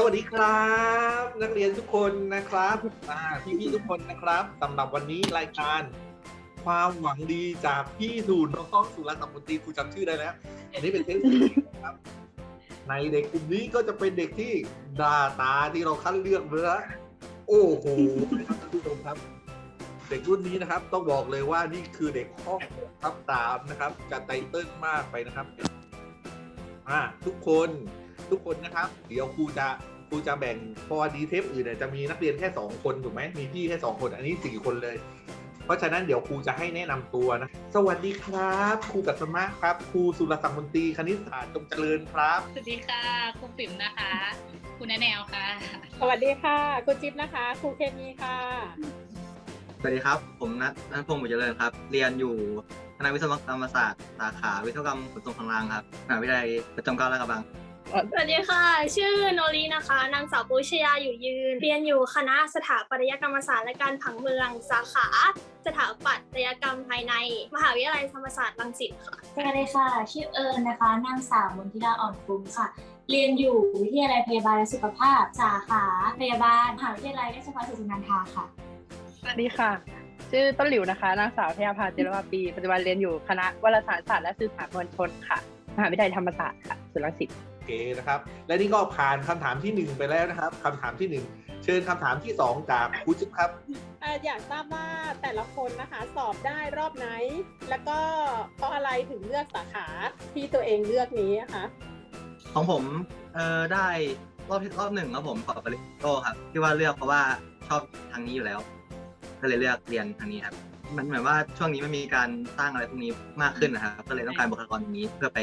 สวัสดีครับ นักเรียนทุกคนนะครับอ่พี่ๆทุกคนนะครับสำหรับวันนี้รายการ ความหวังดีจากพี่สู่น้องสุรศักดิ์มนตรีครูจำชื่อได้แล้วอันนี้เป็นเทสครับ ในเด็กกลุ่มนี้ก็จะเป็นเด็กที่ดาตาที่เราคัดเลือกเนื้อโอ้โหนะครับท่านผู้ชมครับ เด็กรุ่นนี้นะครับ ต้องบอกเลยว่านี่คือเด็กห้องทับตามนะครับจะไตเติ้ลมากไปนะครับอ่าทุกคน ทุกคนนะครับ เดี๋ยวครูจะครูจะแบ่งพอดีเทปอื่นเนี่ยจะมีนักเรียนแค่สองคนถูกไหมมีพี่แค่สองคนอันนี้สี่คนเลย เพราะฉะนั้นเดี๋ยวครูจะให้แนะนำตัวนะ สวัสดีครับครูกัสมาครับครูสุรศักดิ์มนตรีคณิตศาสตร์จงเจริญครับ สวัสดีค่ะครูปิ่มนะคะ คุณแนวค่ะ สวัสดีค่ะคุณจิ๊บนะคะครูเคมีค่ะสวัสดีครับ ผมนัทนัทพงศ์บุญเจริญครับ เรียนอยู่คณะวิศวกรรมศาสตร์สาขาวิศวกรรมขนส่งทางรางครับมหาวิทยาลัยประจอมเกล้าลาดกระบัง สวัสดีค่ะ ชื่อโนรีนะคะ นางสาวปุชยาอยู่ยืน เรียนอยู่คณะสถาปัตยกรรมศาสตร์และการผังเมือง สาขาสถาปัตยกรรมภายใน มหาวิทยาลัยธรรมศาสตร์รังสิตค่ะ สวัสดีค่ะ ชื่อเอิญนะคะ นางสาวมนทิดาอ่อนคุ้มค่ะ เรียนอยู่วิทยาลัยพยาบาลและสุขภาพ สาขาพยาบาลมหาวิทยาลัยราชภัฏสุนันทาค่ะ สวัสดีค่ะ ชื่อต้นหลิวนะคะ นางสาวธยาภาเจรวาปี ปัจจุบันเรียนอยู่คณะวารสารศาสตร์และสื่อสารมวลชนค่ะ มหาวิทยาลัยธรรมศาสตร์ค่ะ สุรศิษฐ์โอ เคนะครับ และนี่ก็ผ่านคำถามที่หนึ่งไปแล้วนะครับคำถามที่หนึ่งเชิญคำถามที่สองจากครูจิ๊บครับ เอ่ออยากทราบว่าแต่ละคนนะคะสอบได้รอบไหน แล้วก็เพราะอะไรถึงเลือกสาขาที่ตัวเองเลือกนี้นะคะของผมเอ่อได้รอบที่รอบหนึ่งครับผมขอบริโตครับที่ว่าเลือกเพราะว่าชอบทางนี้อยู่แล้ว ก็เลยเลือกเรียนทางนี้ครับ มันเหมือนว่าช่วงนี้มันมีการสร้างอะไรพวกนี้มากขึ้นนะครับ ก็เลยต้องการบุคลากรตรงนี้เพื่อไป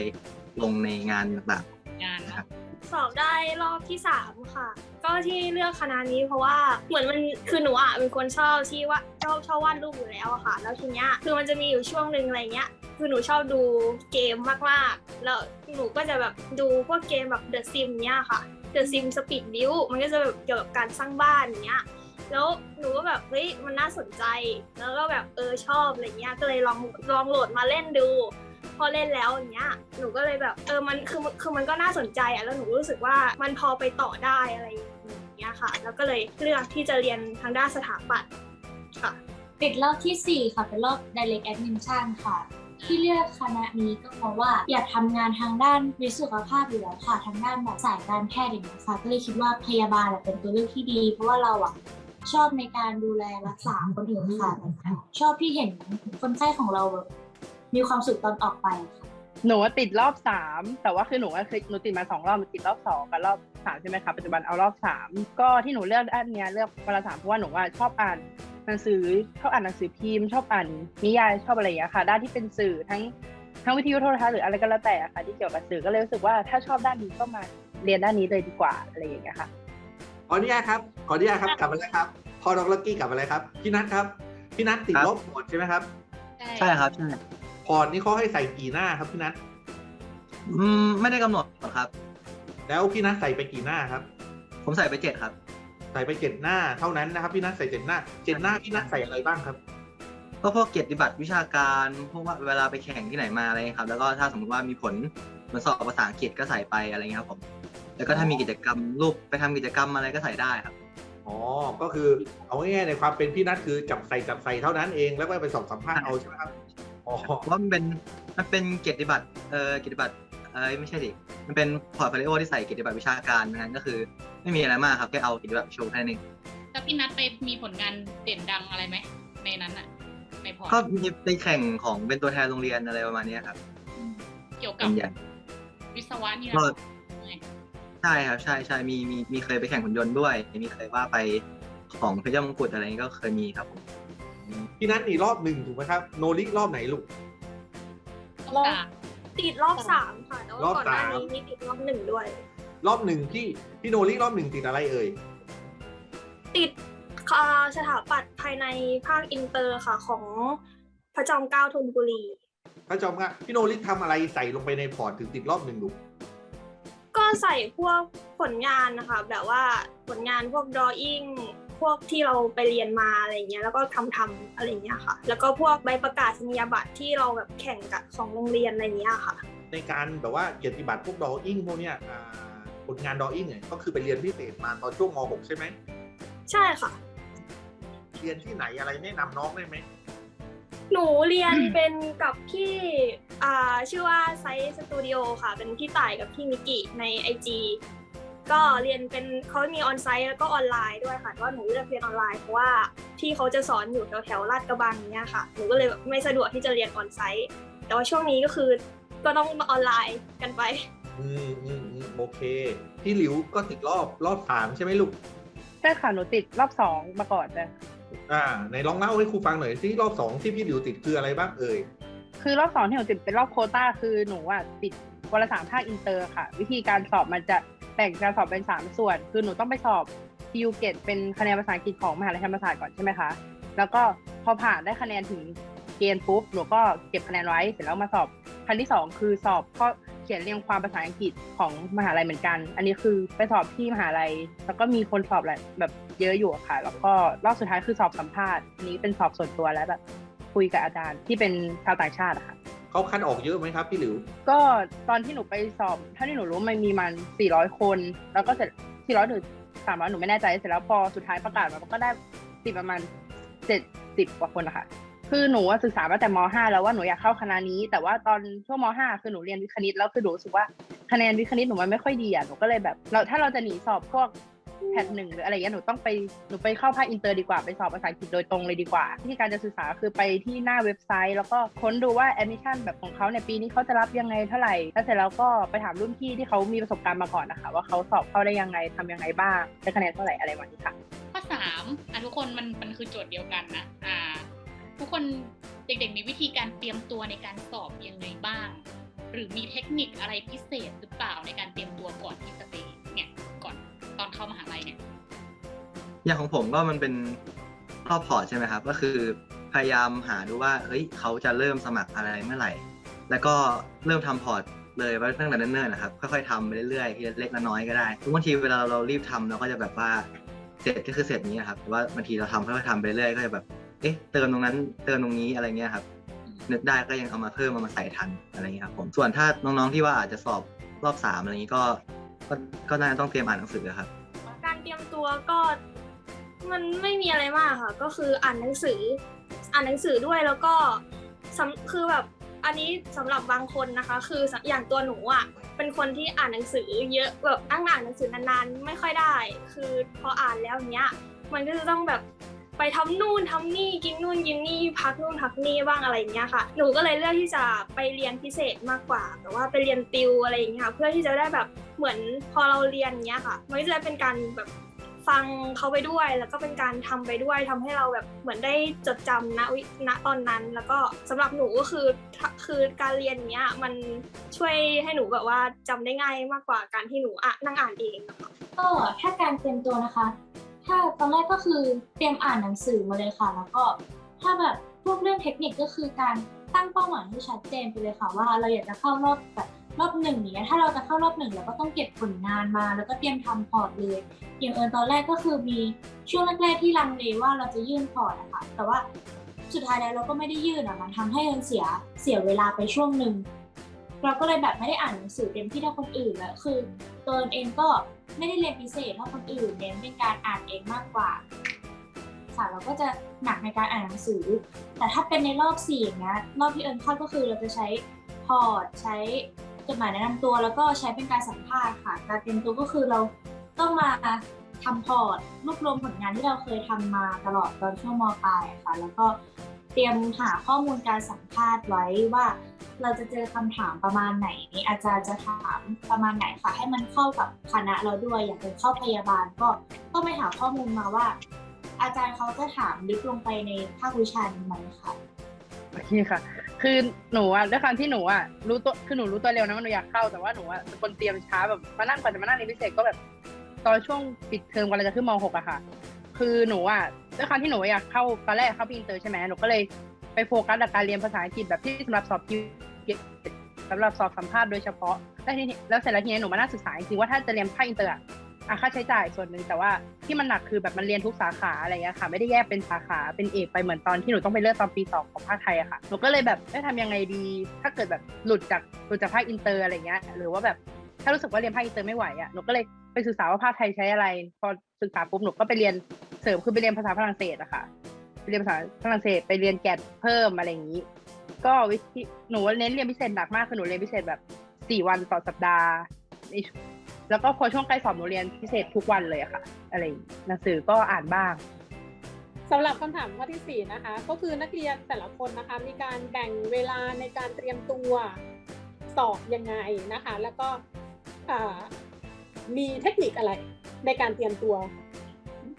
ลงในงานต่าง งานเนะสอบได้รอบที่สามค่ะ ก็ที่เลือกคณะนี้เพราะว่าเหมือนมันคือหนูอะเป็นคนชอบที่ว่าชอบชอบวาดรูปอยู่แล้วอะค่ะ แล้วทีเนี้ยคือมันจะมีอยู่ช่วงหนึ่งอะไรเงี้ยคือหนูชอบดูเกมมากๆ แล้วหนูก็จะแบบดูพวกเกมแบบ The Sim เนี้ยค่ะ The Sim Speed Build มันก็จะแบบเกี่ยวกับการสร้างบ้านอย่างเงี้ยแล้วหนูก็แบบเฮ้ยมันน่าสนใจ แล้วก็แบบเออชอบอะไรเงี้ยก็เลยลองลองโหลดมาเล่นดู พอเล่นแล้วอย่างเงี้ยหนูก็เลยแบบเออมันคือคือมันก็น่าสนใจอะแล้วหนูรู้สึกว่ามันพอไปต่อได้อะไรอย่างเงี้ยค่ะ แล้วก็เลยเลือกที่จะเรียนทางด้านสถาปัตย์ค่ะติดรอบทีสี่ 4 ค่ะเป็นรอบ direct admission ค่ะที่เลือกคณะนี้ก็เพราะว่าอยากทำงานทางด้านวิศวภาพอยู่แล้วค่ะทางด้านแบบสายการแพทย์อย่างเงี้ยค่ะก็เลยคิดว่าพยาบาลเป็นตัวเลือกที่ดี เพราะว่าเราอะชอบในการดูแลรักษาคนอื่นค่ะชอบที่เห็นคนไข้ของเราแบบ มีความสุขตอนออกไปค่ะหนูว่าติดรอบสามแต่ว่าคือหนูว่าเคยหนูติดมาสองรอบหนูติดรอบสองกับรอบสามใช่ไหมคะปัจจุบันเอารอบสามก็ที่หนูเลือกด้านเนี้ยเลือกวารสารเพราะว่าหนูว่าชอบอ่านหนังสือชอบอ่านหนังสือพิมพ์ชอบอ่านนิยายชอบอะไรอย่างเงี้ยค่ะ ด้านที่เป็นสื่อทั้งทั้งวิทยุโทรทัศน์หรืออะไรก็แล้วแต่อะค่ะ ที่เกี่ยวกับสื่อก็เลยรู้สึกว่าถ้าชอบด้านนี้ก็มาเรียนด้านนี้เลยดีกว่าอะไรอย่างเงี้ยค่ะขออนุญาตครับขออนุญาตครับกลับมาแล้วครับ พอดอกลักกี้กลับมาแล้วครับพี่นัทครับพี่นัทติดลบหมดใช่ไหมครับๆใช่ครับใช่ พอร์ตนี่เขาให้ใส่กี่หน้าครับพี่นัทอืมไม่ได้กำหนดครับ แล้วพี่นัทใส่ไปกี่หน้าครับ ผมใส่ไปเจ็ดครับ ใส่ไปเจ็ดหน้าเท่านั้นนะครับพี่นัทใส่เจ็ดหน้าเจ็ดหน้าพี่นัทใส่อะไรบ้างครับก็พวกเกียรติบัตรวิชาการพวกว่าเวลาไปแข่งที่ไหนมาอะไรเงี้ยครับ แล้วก็ถ้าสมมติว่ามีผลเหมือนสอบภาษาอังกฤษก็ใส่ไปอะไรเงี้ยครับผมแล้วก็ถ้ามีกิจกรรมรูปไปทำกิจกรรมอะไรก็ใส่ได้ครับ อ๋อก็คือเอาง่ายๆในความเป็นพี่นัทคือจับใส่จับใส่เท่านั้นเองแล้วก็ไปสอบสัมภาษณ์เอาใช่ไหมครับ อ๋อเพราะว่ามันเป็นมันเป็นเกียรติบัตรเอ่อเกียรติบัตรเอ้ยไม่ใช่ดิมันเป็นพอร์ตโฟลิโอที่ใส่เกียรติบัตรวิชาการนั้นก็คือ ไม่มีอะไรมากครับแค่เอาเกียรติบัตรไปโชว์แค่นั้นเองแล้วพี่นัดไปมีผลงานเด่นดังอะไรไหมในนั้นอะในพอร์ตก็มีไปแข่งของเป็นตัวแทนโรงเรียนอะไรประมาณเนี้ยครับอืมเกี่ยวกัเป็บนอย่างวิศวะนี่ก็นะไงใช่ครับใช่ใช่มีมีมีเคยไปแข่งหุ่นยนต์ด้วย มีเคยว่าไปของพระเจ้ามงกุฎอะไรนี้ก็เคยมีครับผม พี่นัทนี่รอบหนึ่งถูกไหมครับ โนริรอบไหนลูก รอบติดรอบสามค่ะแต่รว่าอบก่อนหน้าสามนี้มีติดรอบหนึ่งด้วย รอบหนึ่งพี่พี่โนริรอบหนึ่งติดอะไรเอ่ย ติดอ่าสถาปัตย์ภายในภาคอินเตอร์ค่ะ ของพระจอมเกล้าธนบุรี พระจอมค่ะพี่โนริทำอะไรใส่ลงไปในพอร์ตถึงติดรอบหนึ่งลูก ก็ใส่พวกผลงานนะคะ แบบว่าผลงานพวก drawing พวกที่เราไปเรียนมาอะไรเงี้ยแล้วก็ทำทำๆอะไรเงี้ยค่ะ แล้วก็พวกใบประกาศนียบัตรที่เราแบบแข่งกับของโรงเรียนอะไรเงี้ยค่ะ ในการแบบว่าเกียรติบัตรพวกดออิ่งพวกเนี้ยอ่าผลงานดออิ่งเนี่ยก็คือไปเรียนพิเศษมาตอนช่วงม .6 ใช่ไหมใช่ค่ะ เรียนที่ไหนอะไรแนะนำน้องได้ไหมหนูเรียนเป็นกับพี่อ่าชื่อว่าไซส์สตูดิโอค่ะ เป็นพี่ต่ายกับพี่มิกิใน IG ก็เรียนเป็นเขามีออนไซต์แล้วก็ออนไลน์ด้วยค่ะแต่ว่าหนูเลือกเรียนออนไลน์เพราะว่าพี่เขาจะสอนอยู่แถวแถวๆลาดกระบังเนี้ยค่ะหนูก็เลยแบบไม่สะดวกที่จะเรียนออนไซต์แต่ว่าช่วงนี้ก็คือก็ต้องออนไลน์กันไป อืมอืมอืมโอเค พี่หลิวก็ติดรอบรอบสามใช่ไหมลูก ใช่ค่ะหนูติดรอบสองมาก่อนเลยอ่าในลองเล่าให้ครูฟังหน่อยที่รอบสองที่พี่หลิวติดคืออะไรบ้างเอ่ย คือรอบสองที่หนูติดเป็นรอบโควต้าคือหนูอะติดวารสารภาคอินเตอร์ค่ะ วิธีการสอบมันจะ แบ่งการสอบเป็นสามส่วน คือหนูต้องไปสอบ PU เกตเป็นคะแนนภาษาอังกฤษของมหาลัยธรรมศาสตร์ก่อนใช่ไหมคะ แล้วก็พอผ่านได้คะแนนถึงเกณฑ์ปุ๊บหนูก็เก็บคะแนนไว้เสร็จแล้วมาสอบคันที่สองคือสอบข้อเขียนเรียงความภาษาอังกฤษของมหาลัยเหมือนกัน อันนี้คือไปสอบที่มหาลัย แล้วก็มีคนสอบแหละแบบเยอะอยู่ค่ะ แล้วก็รอบสุดท้ายคือสอบสัมภาษณ์อันนี้เป็นสอบส่วนตัวแล้วแบบคุยกับอาจารย์ที่เป็นชาวต่างชาติอะค่ะ เขาคัดออกเยอะไหมครับพี่หลิว ก็ตอนที่หนูไปสอบเท่าที่หนูรู้มันมีมัน 400 คน แล้วก็เสร็จ400หรือ300 หนูไม่แน่ใจ เสร็จแล้วพอสุดท้ายประกาศมาก็ได้ติดประมาณ 70 กว่าคนนะคะคือหนูศึกษามาแต่ม .5 แล้วว่าหนูอยากเข้าคณะนี้ แต่ว่าตอนช่วงม .5 คือหนูเรียนวิทย์คณิตแล้วคือหนูรู้สึกว่าคะแนนวิทย์คณิตหนูมันไม่ค่อยดีอะหนูก็เลยแบบเราถ้าเราจะหนีสอบพวก แพทหนึ่งหรืออะไรเงี้ยหนูต้องไปหนูไปเข้าภาคอินเตอร์ดีกว่าไปสอบภาษาอังกฤษโดยตรงเลยดีกว่าวิธีการจะศึกษาคือไปที่หน้าเว็บไซต์ แล้วก็ค้นดูว่าแอดมิชชั่นแบบของเขาในยปีนี้เขาจะรับยังไงเท่าไหร่แล้วเสร็จแล้วก็ไปถามรุ่นพี่ที่เขามีประสบการณ์มาก่อนนะคะว่าเขาสอบเข้าได้ยังไงทำยังไงบ้างได้คะแนนเท่าไหร่อะไรแบบนี้ค่ะข้อสามอะทุกคนมันมันคือโจทย์เดียวกันนะอ่าทุกคนเด็กๆมีวิธีการเตรียมตัวในการสอบยังไงบ้าง หรือมีเทคนิคอะไรพิเศษหรือเปล่าในการเตรียมตัวก่อนที่จะไปเนี่ย ตอนเข้ามหาลัยเนี่ย อย่างของผมก็มันเป็นรอบพอร์ตใช่ไหมครับ ก็คือพยายามหาดูว่าเฮ้ยเขาจะเริ่มสมัครอะไรเมื่อไหร่ แล้วก็เริ่มทำพอร์ตเลยไว้ตั้งแต่เนิ่นๆนะครับค่อยๆทำไปเรื่อยๆทีละเล็กละน้อยก็ได้บางทีเวลาเรารีบทำเราก็จะแบบว่าเสร็จก็คือเสร็จนี้ครับแต่ว่าบางทีเราทำค่อยๆทำไปเรื่อยๆก็จะแบบเอ๊ะเติมตรงนั้นเติมตรงนี้อะไรเงี้ยครับ นึกได้ก็ยังเอามาเพิ่มเอามาใส่ทันอะไรเงี้ยครับผมส่วนถ้าน้องๆที่ว่าอาจจะสอบรอบสามอะไรอย่างนี้ก็ ก็ก็น่าจะต้องเตรียมอ่านหนังสือครับ การเตรียมตัวก็มันไม่มีอะไรมากค่ะ ก็คืออ่านหนังสือ อ่านหนังสือด้วยแล้วก็สำคือแบบอันนี้สำหรับบางคนนะคะ คืออย่างตัวหนูอะเป็นคนที่อ่านหนังสือเยอะแบบนั่งอ่านหนังสือนานๆ ไม่ค่อยได้ คือพออ่านแล้วเนี้ย มันก็จะต้องแบบ ไปทำนู่นทำนี่กินนู่นกินนี่พักนู่นพักนี่บ้างอะไรอย่างเงี้ยค่ะ หนูก็เลยเลือกที่จะไปเรียนพิเศษมากกว่าแต่ว่าไปเรียนติวอะไรอย่างเงี้ยค่ะเพื่อที่จะได้แบบเหมือนพอเราเรียนเงี้ยค่ะมันก็จะเป็นการแบบฟังเขาไปด้วยแล้วก็เป็นการทำไปด้วยทำให้เราแบบเหมือนได้จดจำณวิณตอนนั้น แล้วก็สำหรับหนูก็คือคือการเรียนเนี้ยมันช่วยให้หนูแบบว่าจำได้ง่ายมากกว่าการที่หนูอะนั่งอ่านเองก็ถ้าการเตรียมตัวนะคะ ถ้าตอนแรกก็คือเตรียมอ่านหนังสือมาเลยค่ะ แล้วก็ถ้าแบบพวกเรื่องเทคนิคก็คือการตั้งเป้าหมายให้ชัดเจนไปเลยค่ะ ว่าเราอยากจะเข้ารอบแบบรอบหนึ่งเนี้ยถ้าเราจะเข้ารอบหนึ่งเราก็ต้องเก็บผลงานมา แล้วก็เตรียมทำพอร์ตเลย อย่างเอิญตอนแรกก็คือมีช่วงแรกๆที่ลังเลว่าเราจะยื่นพอร์ตนะคะแต่ว่าสุดท้ายแล้วเราก็ไม่ได้ยื่นอะมันทำให้เอิญเสียเสียเวลาไปช่วงหนึ่ง เราก็เลยแบบไม่ได้อ่านหนังสือเต็มที่เท่าคนอื่นแล้วคือเตัวเองก็ไม่ได้เรียนพิเศษเท่าคนอื่นเน้นเป็นการอ่านเองมากกว่าสาวเราก็จะหนักในการอ่านหนังสือ แต่ถ้าเป็นในรอบสี่อย่างเงี้ยรอบที่เอิญเข้าก็คือเราจะใช้พอร์ตใช้จดหมายแนะนำตัว แล้วก็ใช้เป็นการสัมภาษณ์ค่ะ การเตรียมตัวก็คือเราต้องมาทำพอร์ตรวบรวมผลงานที่เราเคยทำมาตลอดตอนช่วงมปลายค่ะ แล้วก็เตรียมหาข้อมูลการสัมภาษณ์ไว้ว่า เราจะเจอคำถามประมาณไหนอาจารย์จะถามประมาณไหนค่ะ ให้มันเข้ากับคณะเราด้วยอย่างเป็นเข้าพยาบาลก็ต้องไปหาข้อมูลมาว่า อาจารย์เขาจะถามลึกลงไปในภาควิชานี้ไหมค่ะโอเคค่ะ คือหนูอะด้วยความที่หนูอะรู้ตัวคือหนูรู้ตัวเร็วนะว่าหนูอยากเข้าแต่ว่าหนูอะเป็นคนเตรียมช้าแบบมานั่งก่อนจะมานั่งเรียนพิเศษก็แบบตอนช่วงปิดเทอมกำลังจะขึ้นม .6 อะค่ะ คือหนูอะด้วยความที่หนูอยากเข้าตอนแรกเข้าปีอินเตอร์ใช่ไหมหนูก็เลยไปโฟกัสกับการเรียนภาษาอังกฤษแบบที่สำหรับสอบคิว สำหรับสอบสัมภาษณ์โดยเฉพาะแล้วทีนี้แล้วเสร็จแล้วทีนี้หนูมานั่งศึกษาจริงว่าถ้าจะเรียนภาคอินเตอร์อะอะค่าใช้จ่ายส่วนหนึ่งแต่ว่าที่มันหนักคือแบบมันเรียนทุกสาขาอะไรเงี้ยค่ะไม่ได้แยกเป็นสาขาเป็นเอกไปเหมือนตอนที่หนูต้องไปเลือกตอนปีสองของภาคไทยอะค่ะหนูก็เลยแบบได้ทำยังไงดี ถ้าเกิดแบบหลุดจากหลุดจากภาคอินเตอร์อะไรเงี้ยหรือว่าแบบถ้ารู้สึกว่าเรียนภาคอินเตอร์ไม่ไหวอะหนูก็เลยไปศึกษาว่าภาคไทยใช้อะไร พอศึกษาปุ๊บหนูก็ไปเรียนเสริมคือไปเรียนภาษาฝรั่งเศสอะค่ะไปเรียนภาษาฝรั่งเศสไปเรียนแกดเพิ่มอะไรอย่างนี้ ก็วิธีหนูเน้นเรียนพิเศษหนักมากคือหนูเรียนพิเศษแบบสี่วันต่อสัปดาห์แล้วก็พอช่วงใกล้สอบหนูเรียนพิเศษทุกวันเลยค่ะ อะไรหนังสือก็อ่านบ้างสำหรับคำถามข้อที่ 4 นะคะ ก็คือนักเรียนแต่ละคนนะคะ มีการแบ่งเวลาในการเตรียมตัวสอบยังไงนะคะ แล้วก็มีเทคนิคอะไรในการเตรียมตัว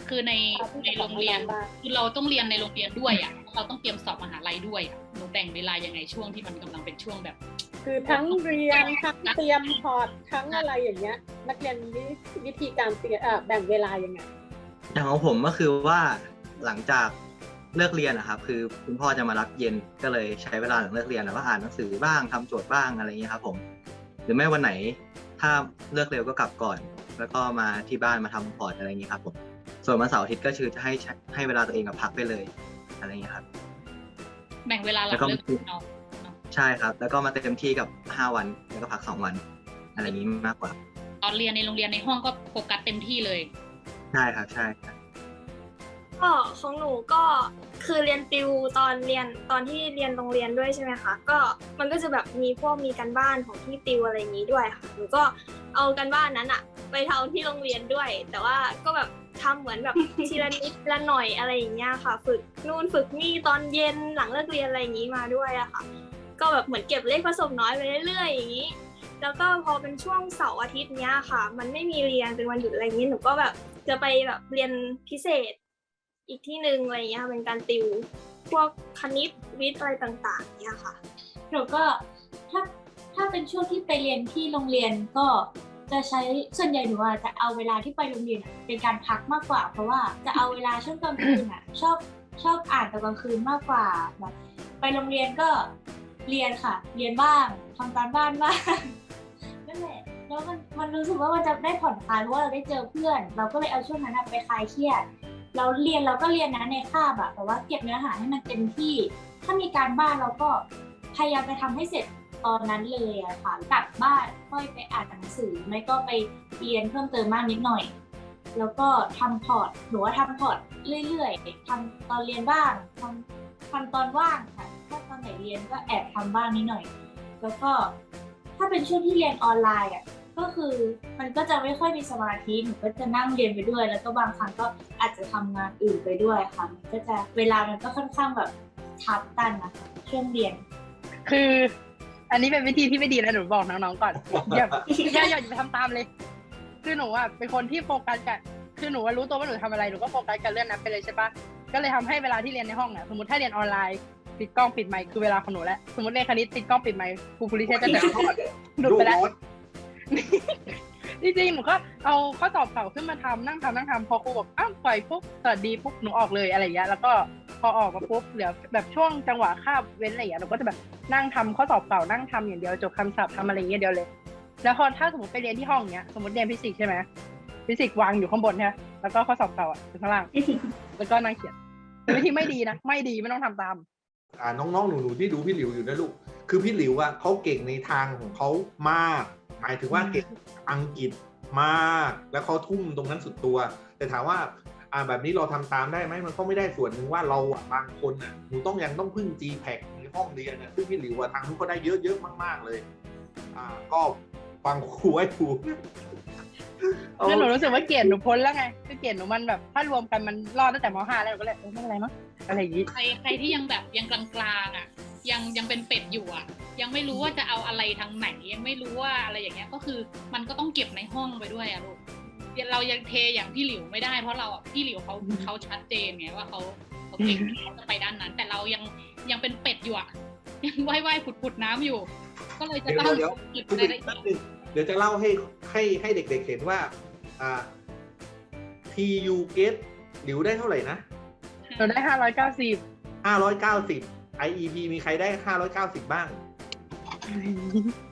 คือในเอาที่ในจะโรงเรียนบอกน้องๆบ้างคือเราต้องเรียนในโรงเรียนด้วยอะเราต้องเตรียมสอบมหาลัยด้วยอะหนูแบ่งเวลายังไงช่วงที่มันกำลังเป็นช่วงแบบ คือทั้งเรียนทั้งเตรียมพอร์ตทั้งอะไรอย่างเงี้ย นักเรียนมีวิธีการเตรียมเอ่อแบ่งเวลายังไงอย่างของผมก็คือว่าหลังจากเลิกเรียนนะครับคือคุณพ่อจะมารับเย็นก็เลยใช้เวลาหลังเลิกเรียนนะว่าอ่านหนังสือบ้างทำโจทย์บ้างอะไรอย่างเงี้ยครับผมหรือไม่วันไหน ถ้าเลิกเร็วก็กลับก่อน แล้วก็มาที่บ้านมาทำพอร์ตอะไรอย่างเงี้ยครับผม ส่วนวันเสาร์อาทิตย์ก็คือจะให้ใช้ให้เวลาตัวเองกับพักไปเลยอะไรอย่างเงี้ยครับ แบ่งเวลาหลัแล้วงก็เลิกเรียนเอาใช่ครับ แล้วก็มาเต็มที่กับ5วันแล้วก็พัก2วัน อะไรอย่างนี้มากกว่า ตอนเรียนในโรงเรียนในห้องก็โฟกัสเต็มที่เลย ใช่ครับ ใช่ครับก็ของหนูก็คือเรียนติวตอนเรียนตอนที่เรียนโรงเรียนด้วยใช่ไหมคะก็มันก็จะแบบมีพวกมีกันบ้านของที่ติวอะไรอย่างนี้ด้วยค่ะหนูก็เอากันบ้านนั้นอะไปทำที่โรงเรียนด้วย แต่ว่าก็แบบ ทำเหมือนแบบทีละนิดละหน่อยอะไรอย่างเงี้ยค่ะ ฝึกนู่นฝึกนี่ตอนเย็นหลังเลิกเรียนอะไรอย่างนี้มาด้วยอะค่ะ ก็แบบเหมือนเก็บเลขผสมน้อยไปเรื่อยๆอย่างนี้ แล้วก็พอเป็นช่วงเสาร์อาทิตย์เนี้ยค่ะ มันไม่มีเรียนเป็นวันหยุดอะไรอย่างนี้หนูก็แบบจะไปแบบเรียนพิเศษ อีกที่หนึ่งอะไรอย่างเงี้ยค่ะเป็นการติวพวกคณิตวิทย์อะไรต่างๆเนี่ยค่ะหนูก็ถ้าถ้าเป็นช่วงที่ไปเรียนที่โรงเรียนก็ จะใช้ส่วนใหญ่หนูอะจะเอาเวลาที่ไปโรงเรียนอะเป็นการพักมากกว่า เพราะว่าจะเอาเวลาช่วงกลางคืนอะชอบชอบอ่านตอนกลางคืนมากกว่าแบบไปโรงเรียนก็เรียนค่ะ เรียนบ้างทำการบ้านบ้างนั่นแหละแล้วมันมันรู้สึกว่ามันจะได้ผ่อนคลายเพราะว่าเราได้เจอเพื่อน เราก็เลยเอาช่วงนั้นอะไปคลายเครียดเราเรียนเราก็เรียนนะในคาบอะแต่ว่าเก็บเนื้อหาให้มันเต็มที่ ถ้ามีการบ้านเราก็พยายามไปทำให้เสร็จ ตอนนั้นเลยอะค่ะกลับบ้านค่อยไปอ่านหนังสือไม่ก็ไปเรียนเพิ่มเติมมากนิดหน่อย แล้วก็ทำพอร์ตหนูว่าทำพอร์ตเรื่อยๆทำตอนเรียนบ้างทำทำตอนว่างค่ะถ้าตอนไหนเรียนก็แอบทำบ้างนิดหน่อย แล้วก็ถ้าเป็นช่วงที่เรียนออนไลน์อะก็คือมันก็จะไม่ค่อยมีสมาธิหนูก็จะนั่งเรียนไปด้วย แล้วก็บางครั้งก็อาจจะทำงานอื่นไปด้วยค่ะมันก็จะเวลามันก็ค่อนข้างแบบทับกันนะช่วงเรียน คือ อันนี้เป็นวิธีที่ไม่ดีนะหนูบอกน้องๆก่อนอย่าอย่าอย่าไปทำตามเลย คือหนูอะเป็นคนที่โฟกัสกับคือหนูว่ารู้ตัวว่าหนูทำอะไรหนูก็โฟกัสกับเรื่องนั้นไปเลยใช่ปะก็เลยทำให้เวลาที่เรียนในห้องอะสมมติถ้าเรียนออนไลน์ปิดกล้องปิดไมค์คือเวลาของหนูแล้วสมมติเรียนคณิตปิดกล้องปิดไมค์ครูภูริเชษก็จะหลุดไปแล้ว จริงๆหนูก็เอาข้อสอบเก่าขึ้นมาทำนั่งทำนั่งทำพอครูบอกอ้าวปล่อยปุ๊บสวัสดีปุ๊บหนูออกเลยอะไรอย่างเงี้ยแล้วก็พอออกมาปุ๊บเหลือแบบช่วงจังหวะคาบเว้นอะไรอย่างเงี้ยหนูก็จะแบบนั่งทำข้อสอบเก่านั่งทำอย่างเดียวจดคำศัพท์ทำอะไรอย่างเงี้ยเดียวเลย แล้วพอถ้าสมมติไปเรียนที่ห้องเนี้ยสมมติเรียนฟิสิกส์ใช่ไหมฟิสิกส์วางอยู่ข้างบนใช่ไหมแล้วก็ข้อสอบเก่าอะอยู่ข้างล่างแล้วก็นั่งเขียนเป็นวิธีไม่ดีนะไม่ดีไม่ต้องทำตามอ่าน้องๆหนูๆที่ดูพี่หลิวอยู่นะลูกคือพี่หลิวอะเขาเก่งในทางของเขามาก หมายถึงว่าเก่งอังกฤษมากแล้วเขาทุ่มตรงนั้นสุดตัว แต่ถามว่าอ่าแบบนี้เราทำตามได้ไหมมันก็ไม่ได้ส่วนหนึ่งว่าเราอะบางคนอะหนูต้องยังต้องพึ่ง G p a c ในห้องเรียนนะซึ่งพี่หลิวอะทางนู้นก็ได้เยอะๆมาก ๆเลย อ่าก็ฟังครูไว้ครูคือหนูรู้สึกว่าเกรดหนูพ้นแล้วไงคือเกรดหนูมันแบบ ถ้ารวมกันมันรอดตั้งแต่มห้าแล้วหนูก็เลยเออไม่เป็นไรมั้งอะไรอย่างงี้ใครใครที่ยังแบบยังกลางๆอะ ยังยังเป็นเป็ดอยู่อะ ยังไม่รู้ว่าจะเอาอะไรทางไหน ยังไม่รู้ว่าอะไรอย่างเงี้ยก็คือมันก็ต้องเก็บในห้องไปด้วยอะลูกเรายังเทอย่างพี่หลิวไม่ได้เพราะเราอะพี่หลิวเขาเขาชัดเจนไงว่าเขาเขาเก่งเขาจะไปด้านนั้น แต่เรายังยังเป็นเป็ดอยู่อะยังว่ายว่ายผุดผุดๆน้ำอยู่ ก็เลยจะเดี๋ยวต้องเดี๋ยวเก็บคุณรายเด็ละกแป๊บเอียดนึงเดี๋ยวจะเล่าให้ให้ให้เด็ก ๆ เห็นว่าอ่า TU get หลิวได้เท่าไหร่นะหนูได้ห้าร้อยเก้าสิบ590 IEP มีใครได้ 590 บ้าง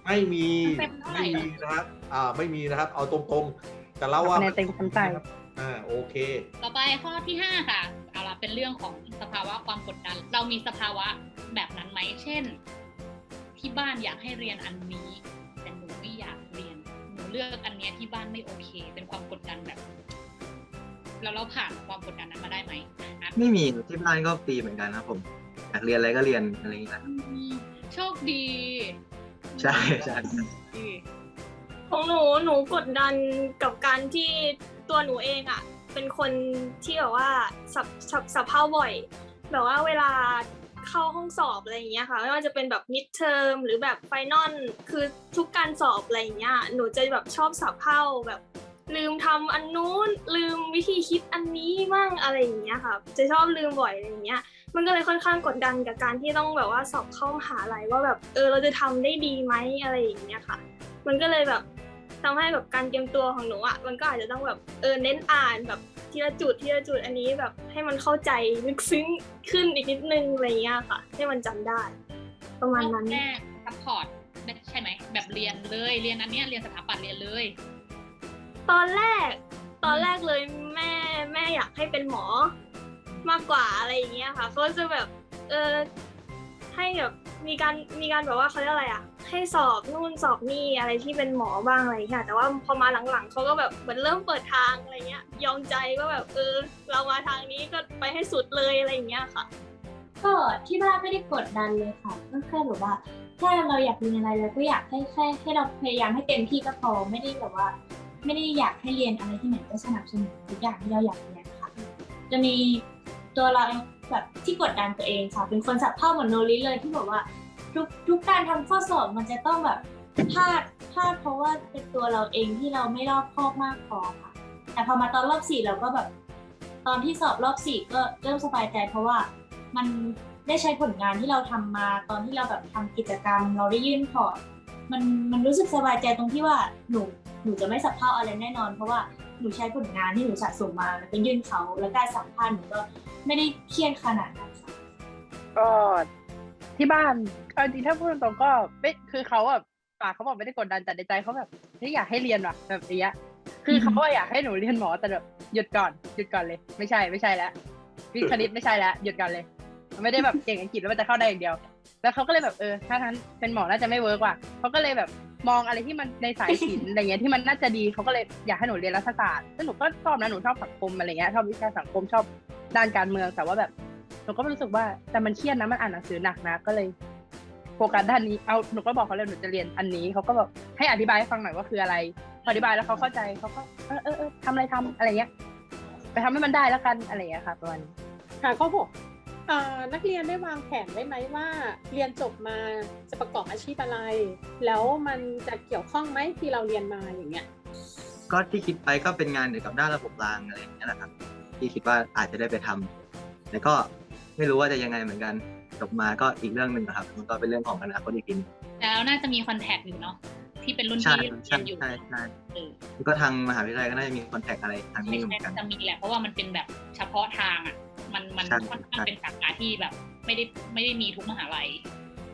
ไม่มีเต็มเท่าไหร่ ไม่อะมีนะครับอ่าไม่มีนะครับ เอาตรงๆ แต่เล่าว่าคะแนนเต็มชั้นใจอ่าโอเคต่อไปข้อที่ห้าค่ะ เอาละเป็นเรื่องของสภาวะความกดดัน เรามีสภาวะแบบนั้นไหม เช่น ที่บ้านอยากให้เรียนอันนี้ แต่หนูไม่อยากเรียน หนูเลือกอันเนี้ยที่บ้านไม่โอเค เป็นความกดดันแบบแล้วเราผ่านความกดดันนั้นมาได้ไหมอะไม่มีที่บ้านก็ฟรีเหมือนกันครับผม อยากเรียนอะไรก็เรียนอะไรอย่างเงี้ยอืมโชคดีใช่ใช่ดีของหนูหนูกดดันกับการที่ตัวหนูเองอะเป็นคนที่แบบว่าสับสับสับเพร่าบ่อยแบบว่าเวลาเข้าห้องสอบอะไรอย่างเงี้ยค่ะไม่ว่าจะเป็นแบบมิดเทอมหรือแบบไฟนอลคือทุกการสอบอะไรอย่างเงี้ยหนูจะแบบชอบสับเพร่าแบบ ลืมทำอันนู้นลืมวิธีคิดอันนี้มั่งอะไรอย่างเงี้ยค่ะ จะชอบลืมบ่อยอะไรอย่างเงี้ย มันก็เลยค่อนข้างกดดันกับการที่ต้องแบบว่าสอบเข้ามหาลัยว่าแบบเออเราจะทำได้ดีไหมอะไรอย่างเงี้ยค่ะ มันก็เลยแบบทำให้แบบการเตรียมตัวของหนูอะมันก็อาจจะต้องแบบเออเน้นอ่านแบบทีละจุดทีละจุดอันนี้แบบให้มันเข้าใจลึกซึ้งขึ้นอีกนิดนึงอะไรเงี้ยค่ะ ให้มันจำได้ ประมาณนั้นแรกซัพพอร์ตใช่ไหมแบบเรียนเลยเรียนอันเนี้ยเรียนสถาปัตย์เรียนเลย ตอนแรกตอนแรกเลยแม่แม่อยากให้เป็นหมอ มากกว่าอะไรอย่างเงี้ยค่ะก็จะแบบเออให้แบบมีการมีการแบบว่าเขาเรียกอะไรอะ ให้สอบนู่นสอบนี่อะไรที่เป็นหมอบ้างอะไรอย่างเงี้ยแต่ว่าพอมาหลังๆเขาก็แบบเหมือนเริ่มเปิดทางอะไรเงี้ย ยอมใจว่าแบบเออเรามาทางนี้ก็ไปให้สุดเลยอะไรอย่างเงี้ยค่ะก็ที่บ้านไม่ได้กดดันเลยค่ะก็แค่แบบว่าถ้าเราอยากเรียนอะไรเราก็อยากให้แค่ให้เราพยายามให้เต็มที่ก็พอไม่ได้แบบว่า ไม่ได้อยากให้เรียนอะไรที่ไหนก็สนับสนุนทุกอย่างที่เราอยากเรียนค่ะ จะมี ตัวเราแบบที่กดดันตัวเองค่ะ เป็นคนสับเข้าเหมือนโนริเลยที่บอกว่าทุกทุกการทำข้อสอบมันจะต้องแบบพลาดพลาดเพราะว่าเป็นตัวเราเองที่เราไม่รอบคอบมากพอค่ะ แต่พอมาตอนรอบสี่เราก็แบบ ตอนที่สอบรอบสี่ก็เริ่มสบายใจ เพราะว่ามันได้ใช้ผลงานที่เราทำมาตอนที่เราแบบทำกิจกรรม เราได้ยื่นพอร์ตมันมันรู้สึกสบายใจตรงที่ว่าหนูหนูจะไม่สับเพร่าอะไรแน่นอน เพราะว่า นูใช้ผลงานที่หนูสะสมมาแล้วก็ยื่นเขาแล้วการสัมภาษณ์หนูก็ไม่ได้เครียดขนาดนั้นค่ะก็ที่บ้านเอาจริงถ้าพูดตรงๆก็ไม่คือเขาแบบปากเขาบอกไม่ได้กดดันแต่ในใจเขาแบบไม่อยากให้เรียนว่ะแบบนี้ยคือเขาอะอยากให้หนูเรียนหมอแต่แบบหยุดก่อนหยุดก่อนเลย ไม่ใช่ไม่ใช่แล้ววิทย์คณิตไม่ใช่แล้วหยุดก่อนเลยไม่ได้แบบเก่งอังกฤษแล้วมันจะเข้าได้อย่างเดียว แล้วเขาก็เลยแบบเออถ้าทั้นเป็นหมอน่าจะไม่เวิร์กว่ะเขาก็เลยแบบ มองอะไรที่มันในสายศิลป์อะไรเงี้ยที่มันน่าจะดีเขาก็เลยอยากให้หนูเรียนรัฐศาสตร์ซึ่งหนูก็ชอบนะหนูชอบสังคมอะไรเงี้ยชอบวิชาสังคมชอบด้านการเมืองแต่ว่าแบบหนูก็รู้สึกว่าแต่มันเครียดนะมันอ่านหนังสือหนักนะก็เลยโฟกัสด้านนี้เอาหนูก็บอกเขาเลยหนูจะเรียนอันนี้เขาก็แบบให้อธิบายให้ฟังหน่อยว่าคืออะไรอธิบายแล้วเขาเข้าใจเขาก็เออเออเออทำอะไรทำอะไรเงี้ย ไปทำให้มันได้แล้วกันอะไรเงี้ยค่ะประมาณนี้ค่ะข้อก นักเรียนได้วางแผนไว้ไหมว่า เรียนจบมาจะประกอบอาชีพอะไร แล้วมันจะเกี่ยวข้องไหมที่เราเรียนมาอย่างเงี้ยก็ที่คิดไปก็เป็นงานเกี่ยวกับด้านระบบรางอะไรอย่างเงี้ยแหละครับ ที่คิดว่าอาจจะได้ไปทำแต่ก็ไม่รู้ว่าจะยังไงเหมือนกันจบมาก็อีกเรื่องหนึ่งอะครับมันก็เป็นเรื่องของอนาคตอีกทีหนึงแล้วน่าจะมีคอนแทคอยู่เนาะที่เป็นรุ่นใช่พี่เรีใช่ยนอยู่ใช่ใช่เออแล้วก็ทางมหาวิทยาลัยก็น่าจะมีคอนแทคอะไรทางไม่นี้เหมืใช่อนกันจะมีแหละเพราะว่ามันเป็นแบบเฉพาะทางอะ มันมันใช่ค่อนข้างใช่เป็นสาขาที่แบบ ไม่ได้ไม่ได้มีทุกมหาลัย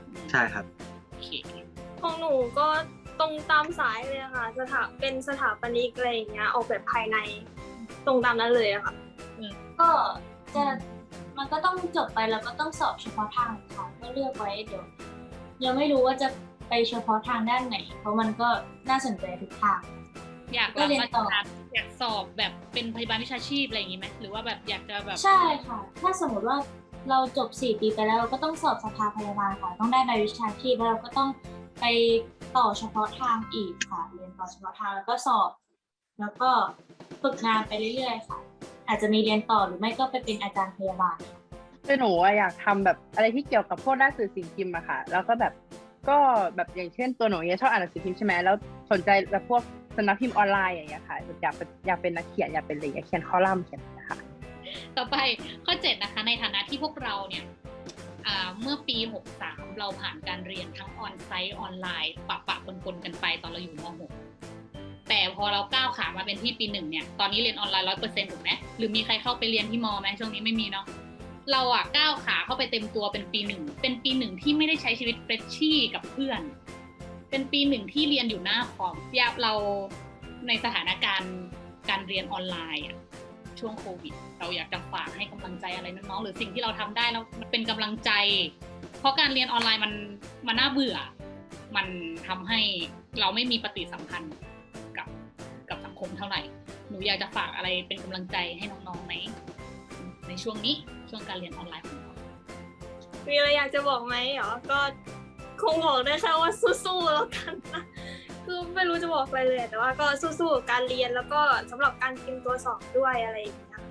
อืมใช่ครับโอเคของหนูก็ตรงตามสายเลยอะค่ะสถาเป็นสถาปนิกอะไรอย่างเงี้ยออกแบบภายในตรงตามนั้นเลยอะค่ะ ก็จะมันก็ต้องจบไปแล้วก็ต้องสอบเฉพาะทางค่ะก็เลือกไว้เดี๋ยว ยังไม่รู้ว่าจะไปเฉพาะทางด้านไหน เพราะมันก็น่าสนใจทุกทาง อยากก็เรียนต่อรับอยากสอบแบบเป็นพยาบาลวิชาชีพอะไรอย่างงี้ไหมหรือว่าแบบอยากจะแบบ ใช่ค่ะ ถ้าสมมติว่าเราจบ 4 ปีไปแล้วเราก็ต้องสอบสภาพยาบาลค่ะ ต้องได้ใบวิชาชีพแล้วเราก็ต้องไปต่อเฉพาะทางอีกค่ะ เรียนต่อเฉพาะทางแล้วก็สอบ แล้วก็ฝึกงานไปเรื่อยๆค่ะ อาจจะมีเรียนต่อหรือไม่ก็ไปเป็นอาจารย์พยาบาลค่ะ คือหนูอะอยากทำแบบอะไรที่เกี่ยวกับพวกด้านสื่อสิ่งพิมพ์อะค่ะ แล้วก็แบบก็แบบอย่างเช่นตัวหนูเนี่ยชอบอ่านหนังสือพิมพ์ใช่ไหมแล้วสนใจแบบพวก สำนักพิมพ์ออนไลน์อย่างเงี้ยค่ะอยากเป็นอยากเป็นนักเขียนอยากเป็นอะไรอยากเขียนคอลัมน์เขียนอะไรนะคะต่อไปข้อ7นะคะในฐานะที่พวกเราเนี่ยเมื่อปี 63 เราผ่านการเรียนทั้งออนไซต์ออนไลน์ปะปะปนๆกันไปตอนเราอยู่ม .6 แต่พอเราก้าวขามาเป็นที่ปีหนึ่งเนี่ยตอนนี้เรียนออนไลน์ร้อยเปอร์เซ็นต์ถูกไหมหรือมีใครเข้าไปเรียนที่มอไหมช่วงนี้ไม่มีเนาะเราอะก้าวขาเข้าไปเต็มตัวเป็นปีหนึ่งเป็นปีหนึ่งที่ไม่ได้ใช้ชีวิตเฟรชชี่กับเพื่อน เป็นปีหนึ่งที่เรียนอยู่หน้าคอมยาเราในสถานการณ์การเรียนออนไลน์อะช่วงโควิด เราอยากจะฝากให้กำลังใจอะไรน้องๆหรือสิ่งที่เราทำได้แล้วมันเป็นกำลังใจ เพราะการเรียนออนไลน์มันมันน่าเบื่อ มันทำให้เราไม่มีปฏิสัมพันธ์กับกับสังคมเท่าไหร่ หนูอยากจะฝากอะไรเป็นกำลังใจให้น้องๆไหมในช่วงนี้ช่วงการเรียนออนไลน์ของเรามีอะไรอยากจะบอกไหมเหรอก็ คงบอกได้แค่ว่าสู้ๆแล้วกันนะคือไม่รู้จะบอกอะไรเลยแต่ว่าก็สู้ๆกับการเรียนแล้วก็สำหรับการเตรียมตัวสอบด้วยอะไรอย่างเงี้ยค่ะ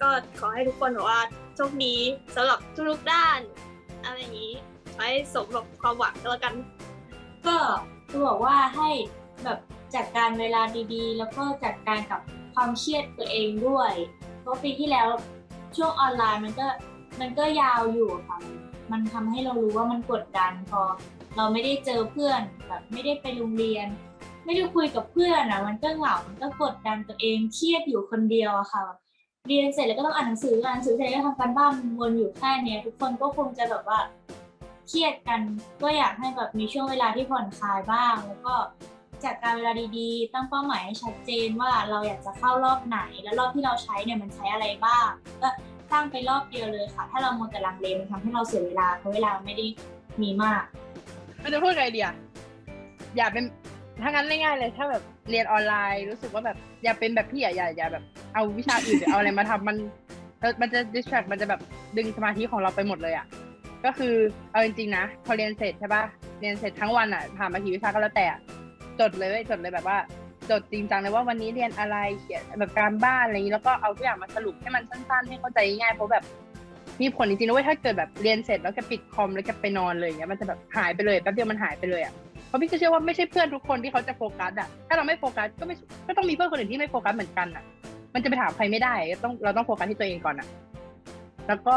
ก็ขอให้ทุกคนแบบว่าโชคดีสำหรับทุกๆด้าน อะไรอย่างนี้ขอให้สมกับความหวังก็แล้วกัน ก็จะบอกว่าให้แบบจัดการเวลาดีๆ แล้วก็จัดการกับความเครียดตัวเองด้วย เพราะปีที่แล้วช่วงออนไลน์มันก็มันก็ยาวอยู่ค่ะ มันทำให้เรารู้ว่ามันกดดันพอ เราไม่ได้เจอเพื่อนแบบไม่ได้ไปโรงเรียน ไม่ได้คุยกับเพื่อนอะ มันก็เหงา มันก็กดดันตัวเองเครียดอยู่คนเดียวอะค่ะ เรียนเสร็จแล้วก็ต้องอ่านหนังสืออ่านหนังสือเสร็จแล้วก็ทำการบ้านวนอยู่แค่เนี้ยทุกคนก็คงจะแบบว่าเครียดกันก็อยากให้แบบมีช่วงเวลาที่ผ่อนคลายบ้าง แล้วก็จัดการเวลาดีๆ ตั้งเป้าหมายให้ชัดเจนว่าเราอยากจะเข้ารอบไหน แล้วรอบที่เราใช้เนี่ยมันใช้อะไรบ้างก็ ตั้งไปรอบเดียวเลยค่ะ ถ้าเรามัวแต่ลังเลมันทำให้เราเสียเวลาเพราะเวลาไม่ได้มีมาก มันจะพูดไงดีอะอย่าเป็นถ้างั้นง่ายๆเลย ถ้าแบบเรียนออนไลน์รู้สึกว่าแบบ อย่าเป็นแบบพี่อะอย่าอย่าแบบ เอาวิชาอื่นหรือเอาอะไรมาทำมันมันจะ distract มันจะแบบดึงสมาธิของเราไปหมดเลยอะก็คือเอาจริงๆนะพอเรียนเสร็จใช่ปะเรียนเสร็จทั้งวันอะผ่านมากี่วิชาก็แล้วแต่อะจดเลยเว้ยจดเลยแบบว่า จดจริงจังเลยว่าวันนี้เรียนอะไรเขียนแบบการบ้านอะไรอย่างนี้แล้วก็เอาทุกอย่างมาสรุปให้มันสั้นๆ ให้เข้าใจง่ายเพราะแบบมีผลจริงๆนะเว้ยถ้าเกิดแบบเรียนเสร็จแล้วแกปิดคอมแล้วแกไปนอนเลยอย่างเงี้ยมันจะแบบหายไปเลยแป๊บเดียวมันหายไปเลยอะเพราะพี่ก็เชื่อว่าไม่ใช่เพื่อนทุกคนที่เขาจะโฟกัสอะถ้าเราไม่โฟกัสก็ไม่ก็ต้องมีเพื่อนคนอื่นที่ไม่โฟกัสเหมือนกันอะ มันจะไปถามใครไม่ได้ต้องเราต้องโฟกัสที่ตัวเองก่อนอะ แล้วก็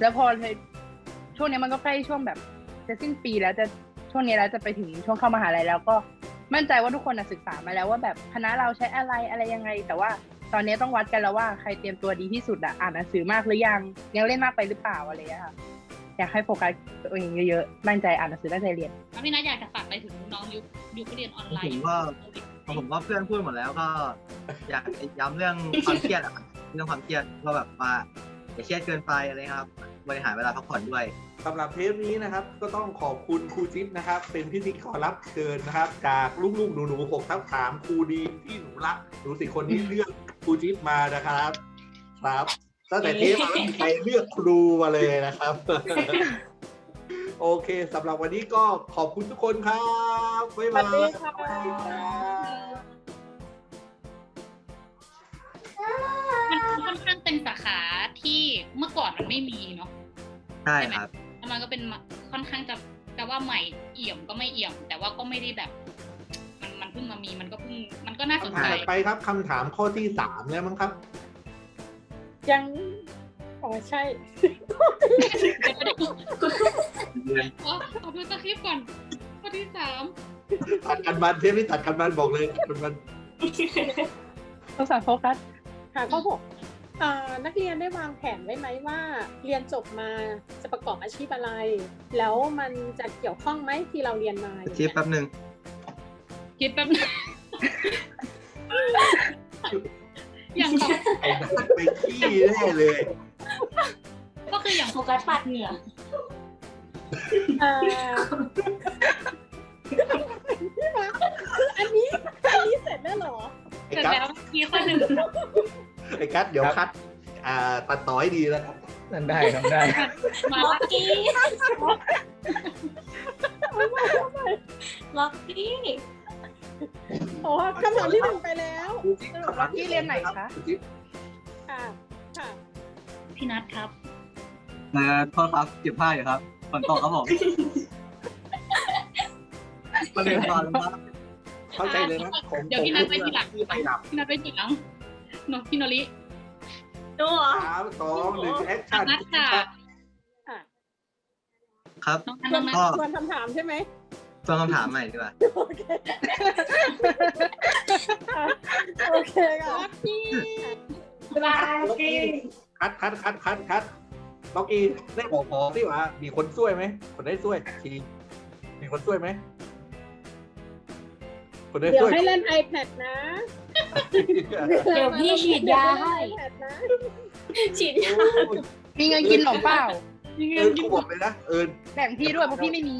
แล้วพอช่วงนี้มันก็ใกล้ช่วงแบบจะสิ้นปีแล้วจะช่วงนี้แล้วจะไปถึงช่วงเข้ามหาลัยแล้วก็ มั่นใจว่าทุกคนน่ะศึกษามาแล้วว่าแบบคณะเราใช้อะไรอะไรยังไง แต่ว่าตอนนี้ต้องวัดกันแล้วว่าใครเตรียมตัวดีที่สุดอะอ่านหนังสือมากหรือยังยังเล่นมากไปหรือเปล่าอะไรอย่างเงี้ยค่ะอยากให้โฟกัสตัวเองเยอะๆมั่นใจอ่านหนังสือตั้งใจเรียนแล้วพี่นัทอยากจะฝากอะไรถึงน้องยุคยุคเรียนออนไลน์ผมว่าผมว่าเพื่อนพูดหมดแล้วก็ อยากย้ำเรื่องความเครียดอะครับเรื่องความเครียดว่าแบบว่า อย่าเครียดเกินไปอะไรครับ บริหารเวลาพักผ่อนด้วย สำหรับเทปนี้นะครับ ก็ต้องขอบคุณครูจิ๊บนะครับ เป็นพิธีกรรับเชิญนะครับ จากลูกๆหนูๆหกทับสามครูดีที่หนูรักหนูสิคนนี้เลือกครูจิ๊บมานะครับ ครับตั้งแต่เทปมาไม่มีใครเลือกครูมาเลยนะครับ โอเคสำหรับวันนี้ก็ขอบคุณทุกคนครับบ๊ายบายสวัสดีค่ะสวัสดีครับมันค่อนข้างเป็นสาขา ที่เมื่อก่อนมันไม่มีเนาะใช่ครับแล้วมันก็เป็นค่อนข้างจะจะว่าใหม่เอี่ยมก็ไม่เอี่ยม แต่ว่าก็ไม่ได้แบบ มันมันเพิ่งมามีมันก็เพิ่งมันก็น่าสนคำถาใจมถัดไปครับคำถามข้อที่สามแล้วมั้งครับ ยังอ๋อใช่เดี๋ยวเดี๋ยวขอขอดูสคริปต์ก่อนข้อที่สามตัดกันบันเทปนี้ตัดกันบันบอกเลยตัดกันบันต้องสารโฟกัสค่ะข้อหกอ่า นักเรียนได้วางแผนไว้ไหมว่า เรียนจบมาจะประกอบอาชีพอะไร แล้วมันจะเกี่ยวข้องไหมที่เราเรียนมาอย่างชิปเงี้ยแป๊บหนึ่งคิดแป๊บนึงอย่างของไอ้นัทไปขี้แน่เลย ก็คืออย่างโฟกัสปัดเหงื่ออ่าอันนี้อันนี้เสร็จแล้วเหรอไอ้เสร็จกัแล้วสเมื่อกี้ข้อหนึ่ง ไอ้กัสเดี๋ยวคัดอ่าตัดต่อให้ดีแล้วครับนั่นได้ทำได้มาล็อละกกี้ล็อกกี้อ๋อคำถามที่หนึ่งไปแล้วคุณจิ๊บสรุปแล้วพี่เรียนไหนคะณจิ๊บค่ะค่ะพี่นัทครับเออโทษครับเก็บผ้าอยู่ครับฝนตกครับผมมาเรียนก่อนเลยครับเข้าใจเลยนะผมเดี๋ยวพี่นัทไปทีหลังพี่ไปดับพี่นัทไปทีหลัง เนอะพี่โนริหนูเหรอ สามสองหนึ่งแอคชั่นนัทค่ะอะครับน้องนัทน้องนัทก็ทวนคำถามใช่ไหมทวนคำถามใหม่ดีกว่า โอเคอะโอเคค่ะบายล็อกกี้คัดคัดคัดคัดคัดล็อกกี้ได้บอกพอที่ว่ามีคนช่วยไหม คนได้ช่วยทีมีคนช่วยไหม คนได้เดี๋ยช่ววย ให้เล่น iPad นะ เดี๋ยวพี่ฉีดยาให้เดี๋ยวเล่น iPad นะฉีดยามีเงินกินหนมเปล่าเอิญกูบอกเลยนะเอิญแบ่งพี่ด้วยเพราะพี่ไม่มี